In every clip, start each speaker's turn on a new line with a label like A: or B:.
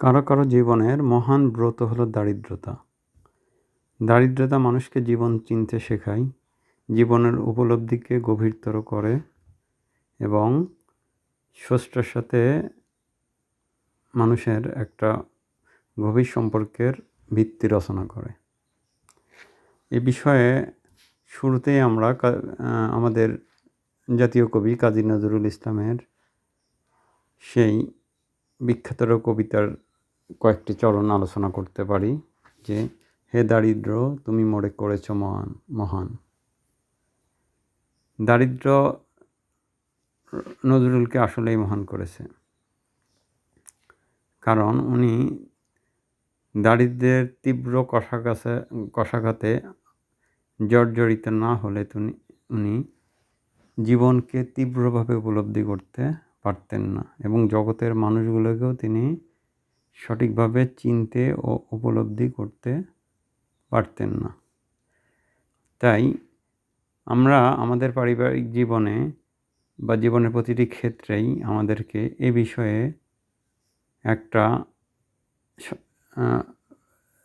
A: কারও কারও জীবনের মহান ব্রত হলো দারিদ্রতা। দারিদ্রতা মানুষকে জীবন চিনতে শেখায়, জীবনের উপলব্ধিকে গভীরতর করে এবং স্রষ্টার সাথে মানুষের একটা গভীর সম্পর্কের ভিত্তি রচনা করে। এ বিষয়ে শুরুতেই আমরা আমাদের জাতীয় কবি কাজী নজরুল ইসলামের সেই বিখ্যাত কবিতার কয়েকটি চরণ আলোচনা করতে পারি, যে, হে দারিদ্র, তুমি মোড়ে করেছ মহান মহান। দারিদ্র নজরুলকে আসলেই মহান করেছে। কারণ উনি দারিদ্রের তীব্র কষাঘাতে কষাঘাতে জর্জরিত না হলে তুমি, উনি জীবনকে তীব্রভাবে উপলব্ধি করতে পারতেন না এবং জগতের মানুষগুলোকেও তিনি সঠিকভাবে চিনতে ও উপলব্ধি করতে পারতেন না। তাই আমরা আমাদের পারিবারিক জীবনে বা জীবনের প্রতিটি ক্ষেত্রেই আমাদেরকে এ বিষয়ে একটা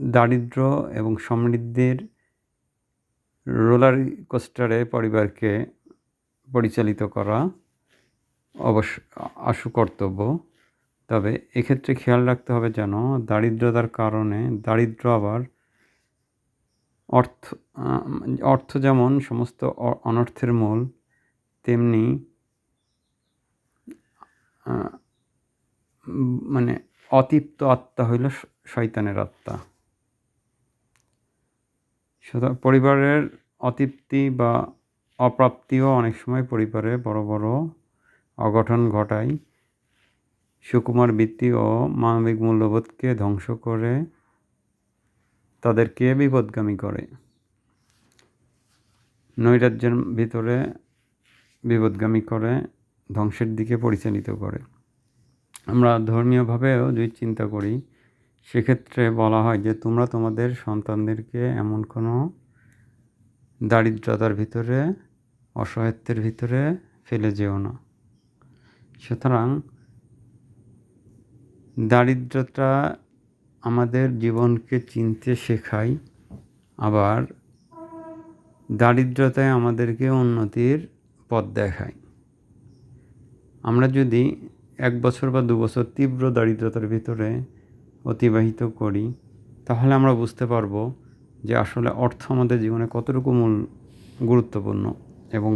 A: দারিদ্র এবং সমৃদ্ধির রোলার কোস্টারে পরিবারকে পরিচালিত করা অবশ্য আশু কর্তব্য। তবে এক্ষেত্রে খেয়াল রাখতে হবে যেন দারিদ্রতার কারণে দারিদ্র আবার অর্থ অর্থ যেমন সমস্ত অনর্থের মূল, তেমনি মানে অতিপ্ত আত্মা হইল শয়তানের আত্মা। পরিবারের অতৃপ্তি বা অপ্রাপ্তিও অনেক সময় পরিবারে বড় বড় অঘটন ঘটায় সুকুমার বৃত্তি ও মানবিক মূল্যবোধকে ধ্বংস করে তাদেরকে বিপদগামী করে? নৈরাজ্যের ভিতরে বিপদগামী করে, ধ্বংসের দিকে পরিচালিত করে। আমরা ধর্মীয়ভাবেও যদি চিন্তা করি, সেক্ষেত্রে বলা হয় যে তোমরা তোমাদের সন্তানদেরকে এমন কোনো দারিদ্রতার ভিতরে, অসহায়ত্বের ভিতরে ফেলে যেও না। সুতরাং দারিদ্রতা আমাদের জীবনকে চিনতে শেখায়, আবার দারিদ্রতায় আমাদেরকে উন্নতির পথ দেখায়। আমরা যদি এক বছর বা দু বছর তীব্র দারিদ্রতার ভিতরে অতিবাহিত করি, তাহলে আমরা বুঝতে পারব যে আসলে অর্থ আমাদের জীবনে কতটুকু মূল গুরুত্বপূর্ণ এবং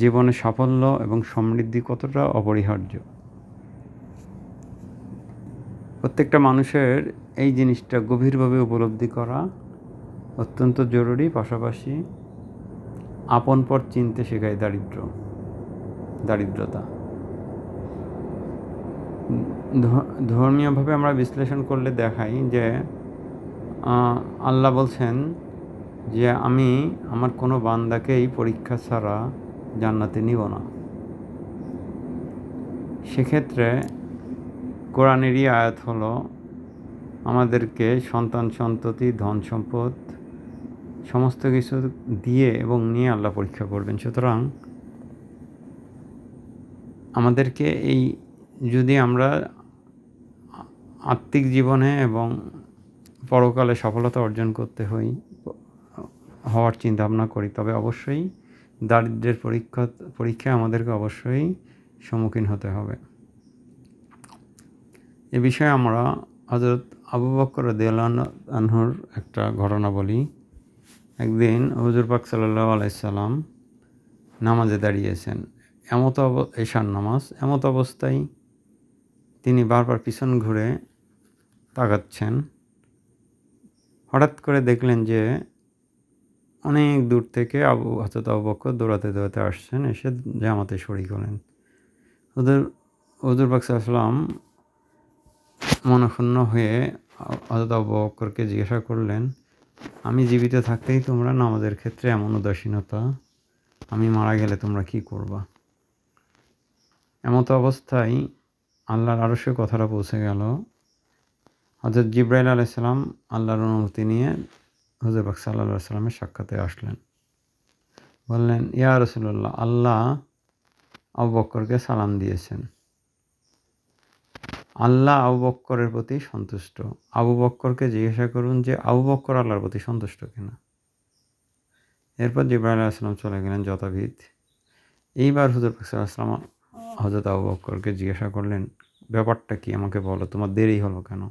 A: জীবনে সাফল্য এবং সমৃদ্ধি কতটা অপরিহার্য? প্রত্যেকটা মানুষের এই জিনিসটা গভীরভাবে উপলব্ধি করা অত্যন্ত জরুরি, পাশাপাশি আপন পর চিনতে শেখায় দারিদ্র, দারিদ্রতা। ধর্মীয়ভাবে আমরা বিশ্লেষণ করলে দেখাই যে আল্লাহ বলছেন যে, আমি আমার কোনো বান্দাকেই পরীক্ষা ছাড়া জান্নাতে নিব না। সেক্ষেত্রে কোরআনেরই আয়াত হলো, আমাদেরকে সন্তান, সন্ততি, ধন সম্পদ সমস্ত কিছু দিয়ে এবং নিয়ে আল্লাহ পরীক্ষা করবেন। সুতরাং আমাদেরকে এই যদি আমরা আত্মিক জীবনে এবং পরকালে সফলতা অর্জন করতে হই, হওয়ার চিন্তা ভাবনা করি, তবে অবশ্যই দারিদ্রের পরীক্ষা, পরীক্ষায় আমাদেরকে অবশ্যই সম্মুখীন হতে হবে। এ বিষয়ে আমরা হজরত আবু বকর আনহুর একটা ঘটনা বলি। একদিন হজুর পাক সাল্লাহ আলাইসাল্লাম নামাজে দাঁড়িয়েছেন। এমত অব, এশার নামাজ, এমত অবস্থায় তিনি বারবার পিছন ঘুরে তাকাচ্ছেন। হঠাৎ করে দেখলেন যে অনেক দূর থেকে আবু হজরত আবু বকর দৌড়াতে দৌড়াতে আসছেন, এসে জামাতে শরিক হলেন। ওদের হজুর বাকসাল্লাম মনক্ষুণ্ণ হয়ে হজরত আবু বকরকে জিজ্ঞাসা করলেন, আমি জীবিত থাকতেই তোমরা নামাজের ক্ষেত্রে এমন উদাসীনতা? আমি মারা গেলে তোমরা কি করবা? এমতো অবস্থায় আল্লাহর আরও সে কথাটা পৌঁছে গেল। হজরত জিব্রাইল আলাইসাল্লাম আল্লাহর অনুমতি নিয়ে হজর বাক সাল্লা সাল্লামের সাক্ষাতে আসলেন। বললেন, ইয়া রসুল্লাহ আল্লাহ আবু বক্করকে সালাম দিয়েছেন। আল্লাহ আবু বক্করের প্রতি সন্তুষ্ট। আবু বক্করকে জিজ্ঞাসা করুন যে আবু বক্কর আল্লাহর প্রতি সন্তুষ্ট কিনা। এরপর জিব্রাহিম আসলাম চলে গেলেন যথাবিধ। এইবার হুজুর আসলাম হজরত আবু বক্করকে জিজ্ঞাসা করলেন, ব্যাপারটা কি আমাকে বলো? তোমার দেরি হলো কেন?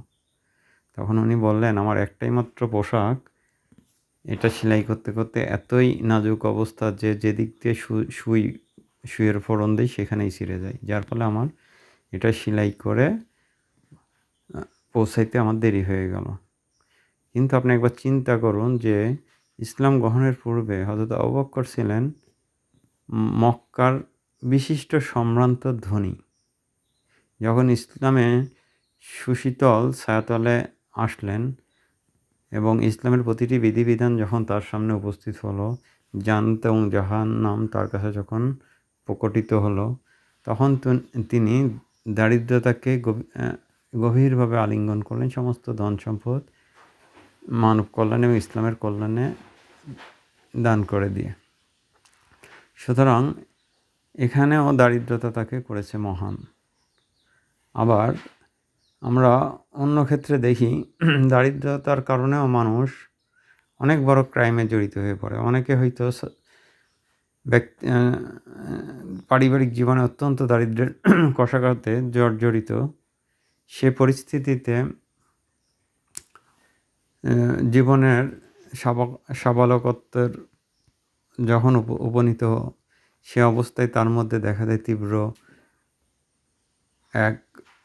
A: তখন উনি বললেন, আমার একটাই মাত্র পোশাক এটা সেলাই করতে করতে এতই নাজুক অবস্থা যে যেদিক দিয়ে সুই, সুইয়ের ফোড়ন দিই সেখানেই ছিঁড়ে যায়। যার ফলে আমার এটা সেলাই করে পৌঁছাইতে আমার দেরি হয়ে গেল। কিন্তু আপনি একবার চিন্তা করুন যে ইসলাম গ্রহণের পূর্বে হজরত অবক্কর ছিলেন মক্কার বিশিষ্ট সম্ভ্রান্ত ধনী। যখন ইসলামে সুশীতল ছায়াতলে আসলেন এবং ইসলামের প্রতিটি বিধিবিধান যখন তার সামনে উপস্থিত হলো, জানত এবং জাহান নাম তার কাছে যখন প্রকটিত হলো, তখন তিনি দারিদ্রতাকে গভীরভাবে আলিঙ্গন করলেন। সমস্ত ধন সম্পদ মানব কল্যাণ এবং ইসলামের কল্যাণে দান করে দিয়ে। সুতরাং এখানেও দারিদ্রতা তাকে করেছে মহান। আবার আমরা অন্য ক্ষেত্রে দেখি, দারিদ্রতার কারণেও মানুষ অনেক বড় ক্রাইমে জড়িত হয়ে পড়ে। অনেকে হয়তো ব্যক্তি পারিবারিক জীবনে অত্যন্ত দারিদ্রের কষাঘাতে জর্জরিত সে পরিস্থিতিতে জীবনের সাবালকত্বের যখন উপনীত সে অবস্থায় তার মধ্যে দেখা দেয় তীব্র এক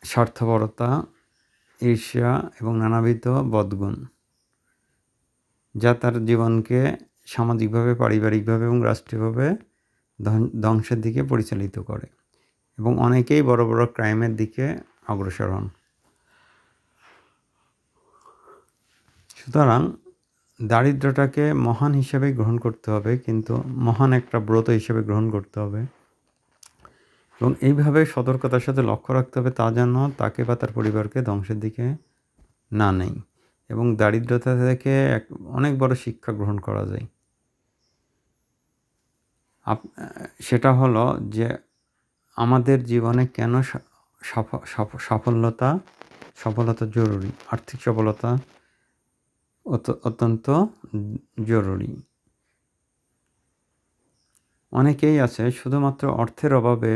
A: স্বার্থপরতা ঈর্ষা এবং নানাবিধ বদগুণ, যা তার জীবনকে সামাজিকভাবে, পারিবারিকভাবে এবং রাষ্ট্রীয়ভাবে ধ্বংসের দিকে পরিচালিত করে এবং অনেকেই বড় বড় ক্রাইমের দিকে অগ্রসর হন। সুতরাং দারিদ্রটাকে মহান হিসেবে গ্রহণ করতে হবে, কিন্তু মহান একটা ব্রত হিসেবে গ্রহণ করতে হবে। এবং এইভাবে সতর্কতার সাথে লক্ষ্য রাখতে হবে তা যেন তাকে বা তার পরিবারকে ধ্বংসের দিকে না নেই এবং দারিদ্রতা থেকে এক, অনেক বড় শিক্ষা গ্রহণ করা যায়। আপ, সেটা হলো যে আমাদের জীবনে কেন সাফল্যতা, সফলতা জরুরি? আর্থিক সফলতা অত্যন্ত জরুরি। অনেকেই আছে, শুধুমাত্র অর্থের অভাবে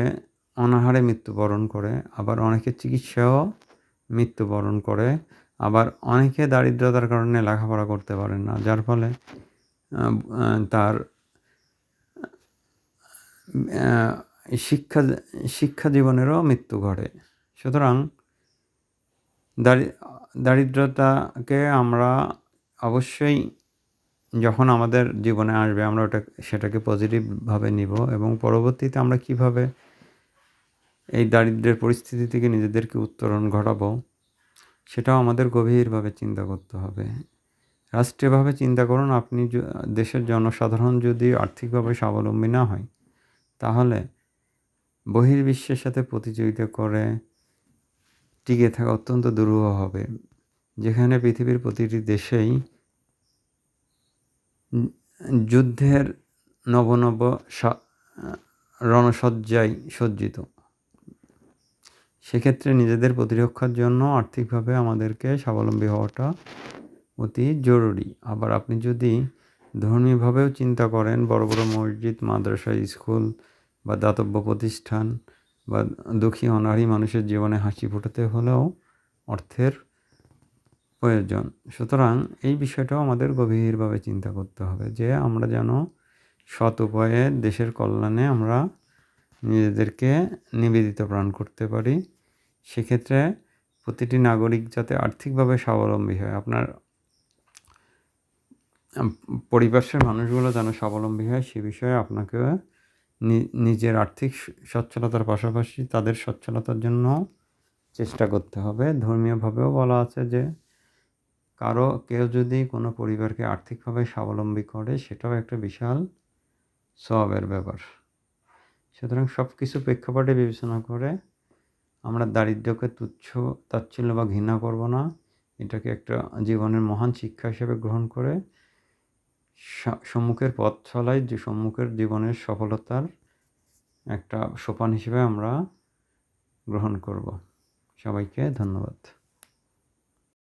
A: অনাহারে মৃত্যুবরণ করে, আবার অনেকে চিকিৎসাও মৃত্যুবরণ করে, আবার অনেকে দারিদ্রতার কারণে লেখাপড়া করতে পারেন না, যার ফলে তার শিক্ষা শিক্ষা জীবনেরও মৃত্যু ঘটে। সুতরাং দারিদ্রতাকে আমরা অবশ্যই যখন আমাদের জীবনে আসবে, আমরা ওটা, সেটাকে পজিটিভভাবে নিব এবং পরবর্তীতে আমরা কীভাবে এই দারিদ্রের পরিস্থিতি থেকে নিজেদেরকে উত্তরণ ঘটাবো, সেটাও আমাদের গভীরভাবে চিন্তা করতে হবে। রাষ্ট্রীয়ভাবে চিন্তা করুন, আপনি দেশের জনসাধারণ যদি আর্থিকভাবে স্বাবলম্বী না হয়, তাহলে বহির্বিশ্বের সাথে প্রতিযোগিতা করে টিকে থাকা অত্যন্ত দুরূহ হবে। যেখানে পৃথিবীর প্রতিটি দেশেই যুদ্ধের নবনব রণসজ্জায় সজ্জিত। সেক্ষেত্রে নিজেদের প্রতিরক্ষার জন্য আর্থিকভাবে আমাদেরকে স্বাবলম্বী হওয়াটা অতি জরুরি। আবার আপনি যদি ধর্মীয়ভাবেও চিন্তা করেন, বড় বড় মসজিদ, মাদ্রাসা, স্কুল বা দাতব্য প্রতিষ্ঠান বা দুঃখী, অনারী মানুষের জীবনে হাসি ফোটাতে হলেও অর্থের প্রয়োজন। সুতরাং এই বিষয়টাও আমাদের গভীরভাবে চিন্তা করতে হবে যে আমরা যেন সৎ উপায়ে দেশের কল্যাণে আমরা নিজেদেরকে নিবেদিত প্রাণ করতে পারি। সেক্ষেত্রে প্রতিটি নাগরিক যাতে আর্থিকভাবে স্বাবলম্বী হয়, আপনার পরিবেশের মানুষগুলো যেন স্বাবলম্বী হয়, সে বিষয়ে আপনাকে নিজের আর্থিক সচ্ছলতার পাশাপাশি তাদের সচ্ছলতার জন্য চেষ্টা করতে হবে। ধর্মীয়ভাবেও বলা আছে যে, কারও, কেউ যদি কোনো পরিবারকে আর্থিকভাবে স্বাবলম্বী করে, সেটাও একটা বিশাল সবের ব্যাপার। সুতরাং সব কিছু প্রেক্ষাপটে বিবেচনা করে আমরা দারিদ্র্যকে তুচ্ছ, তাচ্ছিল্য বা ঘৃণা করব না। এটাকে একটা জীবনের মহান শিক্ষা হিসেবে গ্রহণ করে সম্মুখের পথ চলাই, যে সম্মুখের জীবনের সফলতার একটা সোপান হিসেবে আমরা গ্রহণ করব। সবাইকে ধন্যবাদ।